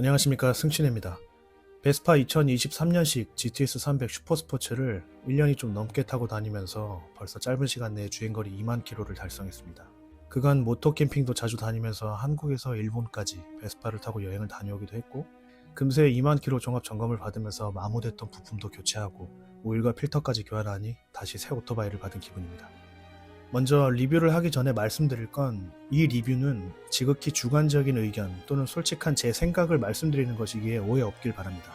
안녕하십니까 승진입니다. 베스파 2023년식 GTS 300 슈퍼스포츠를 1년이 좀 넘게 타고 다니면서 벌써 짧은 시간 내에 주행거리 2만 킬로를 달성했습니다. 그간 모토 캠핑도 자주 다니면서 한국에서 일본까지 베스파를 타고 여행을 다녀오기도 했고 금세 2만 킬로 종합 점검을 받으면서 마모됐던 부품도 교체하고 오일과 필터까지 교환하니 다시 새 오토바이를 받은 기분입니다. 먼저 리뷰를 하기 전에 말씀드릴 건 이 리뷰는 지극히 주관적인 의견 또는 솔직한 제 생각을 말씀드리는 것이기에 오해 없길 바랍니다.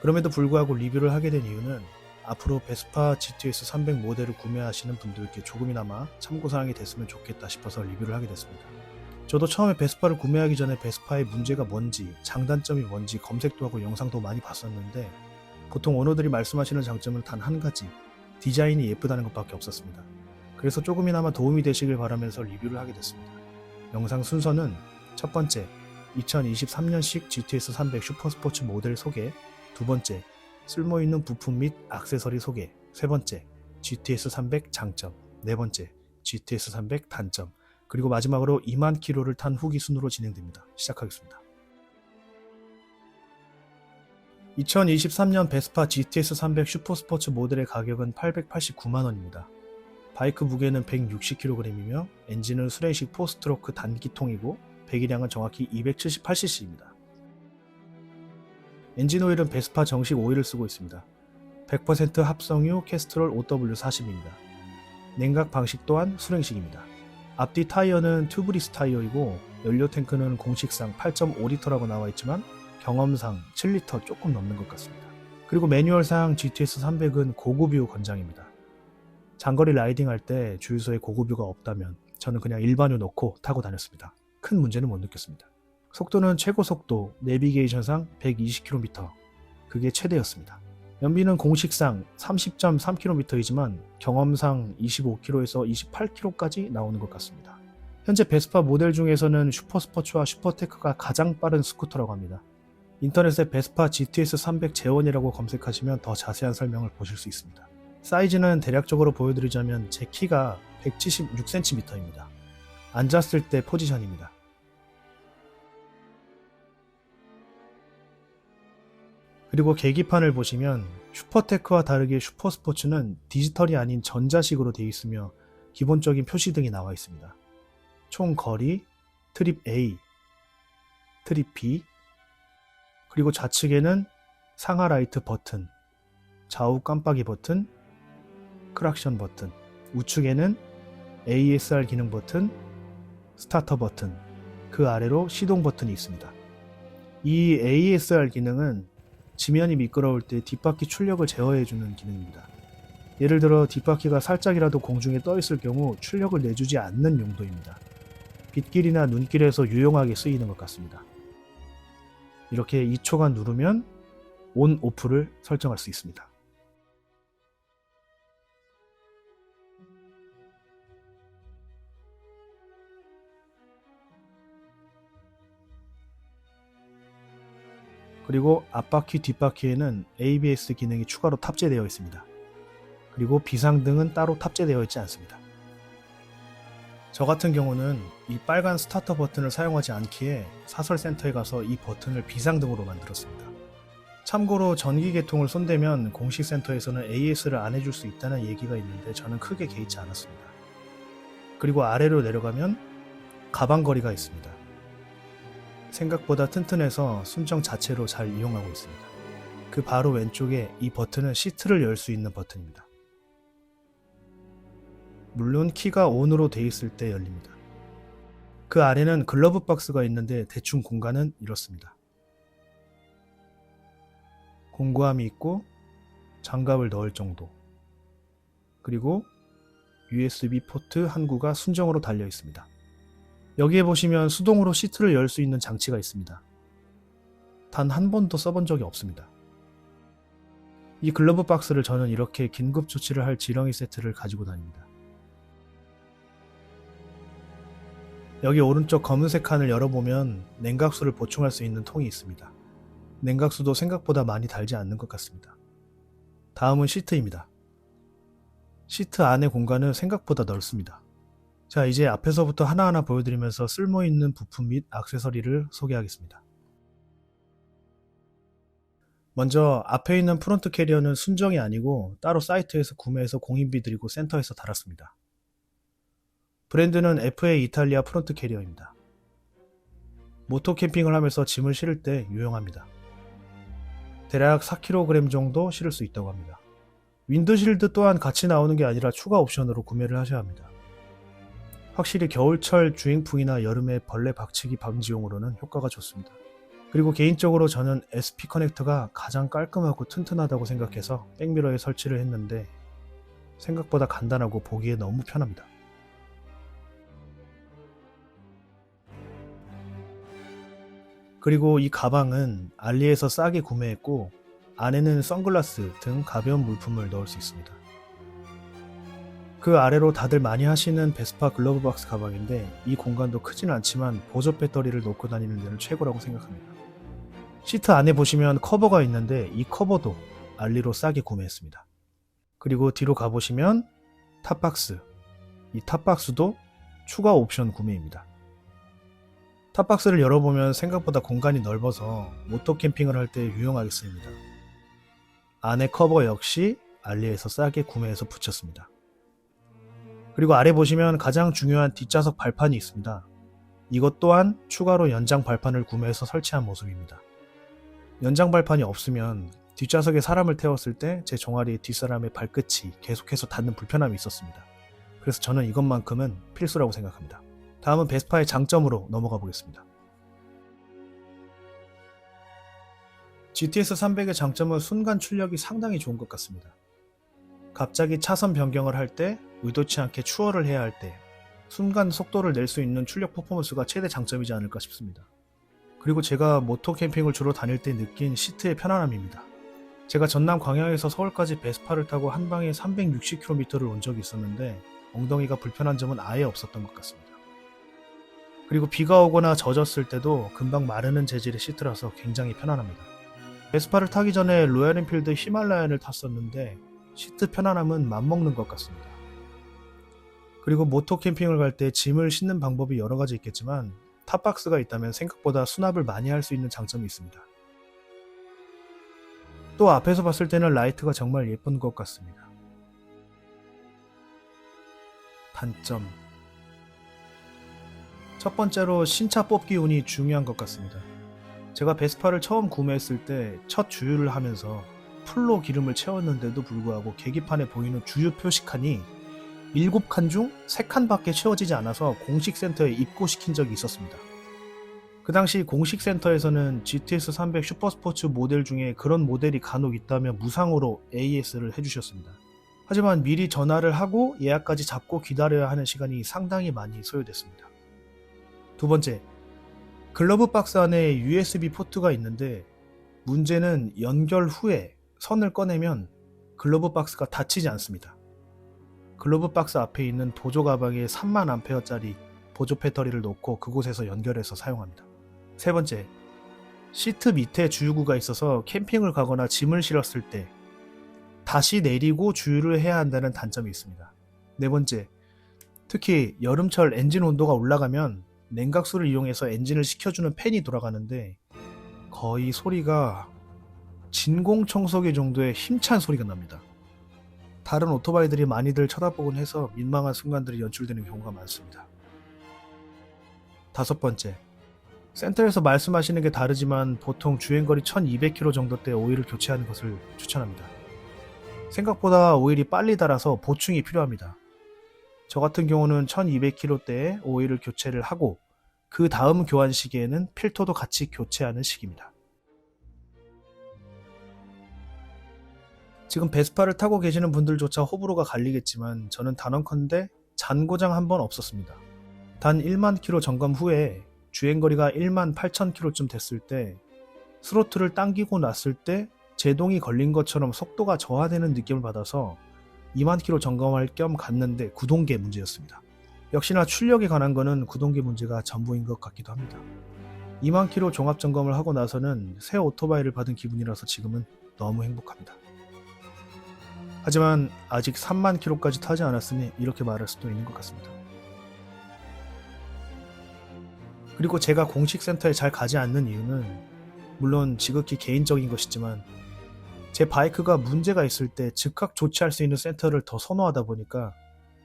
그럼에도 불구하고 리뷰를 하게 된 이유는 앞으로 베스파 GTS 300 모델을 구매하시는 분들께 조금이나마 참고사항이 됐으면 좋겠다 싶어서 리뷰를 하게 됐습니다. 저도 처음에 베스파를 구매하기 전에 베스파의 문제가 뭔지, 장단점이 뭔지 검색도 하고 영상도 많이 봤었는데 보통 오너들이 말씀하시는 장점은 단 한 가지, 디자인이 예쁘다는 것밖에 없었습니다. 그래서 조금이나마 도움이 되시길 바라면서 리뷰를 하게 됐습니다. 영상 순서는 첫 번째, 2023년식 GTS 300 슈퍼스포츠 모델 소개, 두 번째, 쓸모있는 부품 및 액세서리 소개, 세 번째, GTS 300 장점, 네 번째, GTS 300 단점, 그리고 마지막으로 2만 킬로를 탄 후기 순으로 진행됩니다. 시작하겠습니다. 2023년 베스파 GTS 300 슈퍼스포츠 모델의 가격은 889만원입니다. 바이크 무게는 160kg이며 엔진은 수레식 포스트로크 단기통이고 배기량은 정확히 278cc입니다. 엔진 오일은 베스파 정식 오일을 쓰고 있습니다. 100% 합성유 캐스트롤 OW40입니다. 냉각 방식 또한 수랭식입니다. 앞뒤 타이어는 튜브리스 타이어이고 연료 탱크는 공식상 8.5리터라고 나와 있지만 경험상 7리터 조금 넘는 것 같습니다. 그리고 매뉴얼상 GTS 300은 고급유 권장입니다. 장거리 라이딩 할 때 주유소에 고급유가 없다면 저는 그냥 일반유 넣고 타고 다녔습니다. 큰 문제는 못 느꼈습니다. 속도는 최고 속도 내비게이션상 120km. 그게 최대였습니다. 연비는 공식상 30.3km이지만 경험상 25km에서 28km까지 나오는 것 같습니다. 현재 베스파 모델 중에서는 슈퍼스포츠와 슈퍼테크가 가장 빠른 스쿠터라고 합니다. 인터넷에 베스파 GTS 300 재원이라고 검색하시면 더 자세한 설명을 보실 수 있습니다. 사이즈는 대략적으로 보여드리자면 제 키가 176cm입니다. 앉았을 때 포지션입니다. 그리고 계기판을 보시면 슈퍼테크와 다르게 슈퍼스포츠는 디지털이 아닌 전자식으로 되어 있으며 기본적인 표시 등이 나와 있습니다. 총 거리, 트립 A, 트립 B, 그리고 좌측에는 상하 라이트 버튼, 좌우 깜빡이 버튼, 크락션 버튼, 우측에는 ASR 기능 버튼, 스타터 버튼, 그 아래로 시동 버튼이 있습니다. 이 ASR 기능은 지면이 미끄러울 때 뒷바퀴 출력을 제어해주는 기능입니다. 예를 들어 뒷바퀴가 살짝이라도 공중에 떠 있을 경우 출력을 내주지 않는 용도입니다. 빗길이나 눈길에서 유용하게 쓰이는 것 같습니다. 이렇게 2초간 누르면 온, 오프를 설정할 수 있습니다. 그리고 앞바퀴 뒷바퀴에는 ABS 기능이 추가로 탑재되어 있습니다. 그리고 비상등은 따로 탑재되어 있지 않습니다. 저 같은 경우는 이 빨간 스타터 버튼을 사용하지 않기에 사설센터에 가서 이 버튼을 비상등으로 만들었습니다. 참고로 전기 계통을 손대면 공식 센터에서는 AS를 안 해줄 수 있다는 얘기가 있는데 저는 크게 개의치 않았습니다. 그리고 아래로 내려가면 가방거리가 있습니다. 생각보다 튼튼해서 순정 자체로 잘 이용하고 있습니다. 그 바로 왼쪽에 이 버튼은 시트를 열 수 있는 버튼입니다. 물론 키가 ON으로 돼 있을 때 열립니다. 그 아래는 글러브 박스가 있는데 대충 공간은 이렇습니다. 공구함이 있고 장갑을 넣을 정도. 그리고 USB 포트 한 구가 순정으로 달려 있습니다. 여기에 보시면 수동으로 시트를 열 수 있는 장치가 있습니다. 단 한 번도 써본 적이 없습니다. 이 글러브 박스를 저는 이렇게 긴급 조치를 할 지렁이 세트를 가지고 다닙니다. 여기 오른쪽 검은색 칸을 열어보면 냉각수를 보충할 수 있는 통이 있습니다. 냉각수도 생각보다 많이 달지 않는 것 같습니다. 다음은 시트입니다. 시트 안의 공간은 생각보다 넓습니다. 자, 이제 앞에서부터 하나하나 보여드리면서 쓸모있는 부품 및 액세서리를 소개하겠습니다. 먼저 앞에 있는 프론트 캐리어는 순정이 아니고 따로 사이트에서 구매해서 공인비 드리고 센터에서 달았습니다. 브랜드는 FA 이탈리아 프론트 캐리어입니다. 모토 캠핑을 하면서 짐을 실을 때 유용합니다. 대략 4kg 정도 실을 수 있다고 합니다. 윈드실드 또한 같이 나오는 게 아니라 추가 옵션으로 구매를 하셔야 합니다. 확실히 겨울철 주행풍이나 여름에 벌레 박치기 방지용으로는 효과가 좋습니다. 그리고 개인적으로 저는 SP 커넥터가 가장 깔끔하고 튼튼하다고 생각해서 백미러에 설치를 했는데 생각보다 간단하고 보기에 너무 편합니다. 그리고 이 가방은 알리에서 싸게 구매했고 안에는 선글라스 등 가벼운 물품을 넣을 수 있습니다. 그 아래로 다들 많이 하시는 베스파 글러브 박스 가방인데 이 공간도 크진 않지만 보조 배터리를 놓고 다니는 데는 최고라고 생각합니다. 시트 안에 보시면 커버가 있는데 이 커버도 알리로 싸게 구매했습니다. 그리고 뒤로 가보시면 탑박스. 이 탑박스도 추가 옵션 구매입니다. 탑박스를 열어보면 생각보다 공간이 넓어서 모토 캠핑을 할 때 유용하게 쓰입니다. 안에 커버 역시 알리에서 싸게 구매해서 붙였습니다. 그리고 아래 보시면 가장 중요한 뒷좌석 발판이 있습니다. 이것 또한 추가로 연장 발판을 구매해서 설치한 모습입니다. 연장 발판이 없으면 뒷좌석에 사람을 태웠을 때 제 종아리 뒷사람의 발끝이 계속해서 닿는 불편함이 있었습니다. 그래서 저는 이것만큼은 필수라고 생각합니다. 다음은 베스파의 장점으로 넘어가 보겠습니다. GTS 300의 장점은 순간 출력이 상당히 좋은 것 같습니다. 갑자기 차선 변경을 할 때 의도치 않게 추월을 해야 할 때 순간 속도를 낼 수 있는 출력 퍼포먼스가 최대 장점이지 않을까 싶습니다. 그리고 제가 모토 캠핑을 주로 다닐 때 느낀 시트의 편안함입니다. 제가 전남 광양에서 서울까지 베스파를 타고 한 방에 360km를 온 적이 있었는데 엉덩이가 불편한 점은 아예 없었던 것 같습니다. 그리고 비가 오거나 젖었을 때도 금방 마르는 재질의 시트라서 굉장히 편안합니다. 베스파를 타기 전에 로얄 엔필드 히말라얀을 탔었는데 시트 편안함은 맞먹는 것 같습니다. 그리고 모토 캠핑을 갈 때 짐을 싣는 방법이 여러 가지 있겠지만 탑박스가 있다면 생각보다 수납을 많이 할 수 있는 장점이 있습니다. 또 앞에서 봤을 때는 라이트가 정말 예쁜 것 같습니다. 단점 첫 번째로 신차 뽑기 운이 중요한 것 같습니다. 제가 베스파를 처음 구매했을 때 첫 주유를 하면서 풀로 기름을 채웠는데도 불구하고 계기판에 보이는 주유 표시칸이 7칸 중 3칸밖에 채워지지 않아서 공식 센터에 입고시킨 적이 있었습니다. 그 당시 공식 센터에서는 GTS 300 슈퍼스포츠 모델 중에 그런 모델이 간혹 있다면 무상으로 AS를 해주셨습니다. 하지만 미리 전화를 하고 예약까지 잡고 기다려야 하는 시간이 상당히 많이 소요됐습니다. 두 번째, 글러브 박스 안에 USB 포트가 있는데 문제는 연결 후에 선을 꺼내면 글러브 박스가 닫히지 않습니다. 글러브 박스 앞에 있는 보조 가방에 3만 암페어짜리 보조 배터리를 놓고 그곳에서 연결해서 사용합니다. 세 번째, 시트 밑에 주유구가 있어서 캠핑을 가거나 짐을 실었을 때 다시 내리고 주유를 해야 한다는 단점이 있습니다. 네 번째, 특히 여름철 엔진 온도가 올라가면 냉각수를 이용해서 엔진을 식혀주는 팬이 돌아가는데 거의 소리가 진공청소기 정도의 힘찬 소리가 납니다. 다른 오토바이들이 많이들 쳐다보곤 해서 민망한 순간들이 연출되는 경우가 많습니다. 다섯 번째, 센터에서 말씀하시는 게 다르지만 보통 주행거리 1200km 정도 때 오일을 교체하는 것을 추천합니다. 생각보다 오일이 빨리 닳아서 보충이 필요합니다. 저 같은 경우는 1200km 때에 오일을 교체를 하고 그 다음 교환 시기에는 필터도 같이 교체하는 시기입니다. 지금 베스파를 타고 계시는 분들조차 호불호가 갈리겠지만 저는 단언컨대 잔고장 한 번 없었습니다. 단 1만 킬로 점검 후에 주행거리가 1만 8천 킬로쯤 됐을 때 스로틀을 당기고 났을 때 제동이 걸린 것처럼 속도가 저하되는 느낌을 받아서 2만 킬로 점검할 겸 갔는데 구동계 문제였습니다. 역시나 출력에 관한 거는 구동계 문제가 전부인 것 같기도 합니다. 2만 킬로 종합 점검을 하고 나서는 새 오토바이를 받은 기분이라서 지금은 너무 행복합니다. 하지만 아직 3만 킬로까지 타지 않았으니 이렇게 말할 수도 있는 것 같습니다. 그리고 제가 공식 센터에 잘 가지 않는 이유는 물론 지극히 개인적인 것이지만 제 바이크가 문제가 있을 때 즉각 조치할 수 있는 센터를 더 선호하다 보니까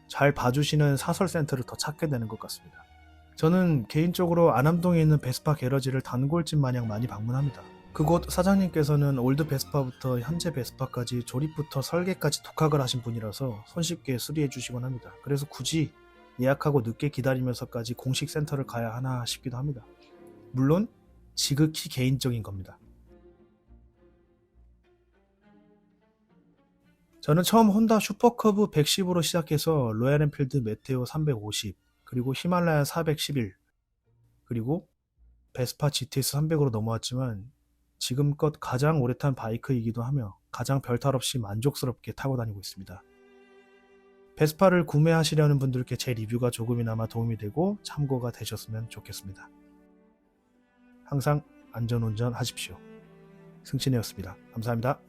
잘 봐주시는 사설 센터를 더 찾게 되는 것 같습니다. 저는 개인적으로 안암동에 있는 베스파 게러지를 단골집 마냥 많이 방문합니다. 그곳 사장님께서는 올드 베스파부터 현재 베스파까지 조립부터 설계까지 독학을 하신 분이라서 손쉽게 수리해 주시곤 합니다. 그래서 굳이 예약하고 늦게 기다리면서까지 공식 센터를 가야 하나 싶기도 합니다. 물론 지극히 개인적인 겁니다. 저는 처음 혼다 슈퍼커브 110으로 시작해서 로얄 엔필드 메테오 350, 그리고 히말라야 411, 그리고 베스파 GTS 300으로 넘어왔지만 지금껏 가장 오래 탄 바이크이기도 하며 가장 별탈 없이 만족스럽게 타고 다니고 있습니다. 베스파를 구매하시려는 분들께 제 리뷰가 조금이나마 도움이 되고 참고가 되셨으면 좋겠습니다. 항상 안전운전 하십시오. 승진이었습니다. 감사합니다.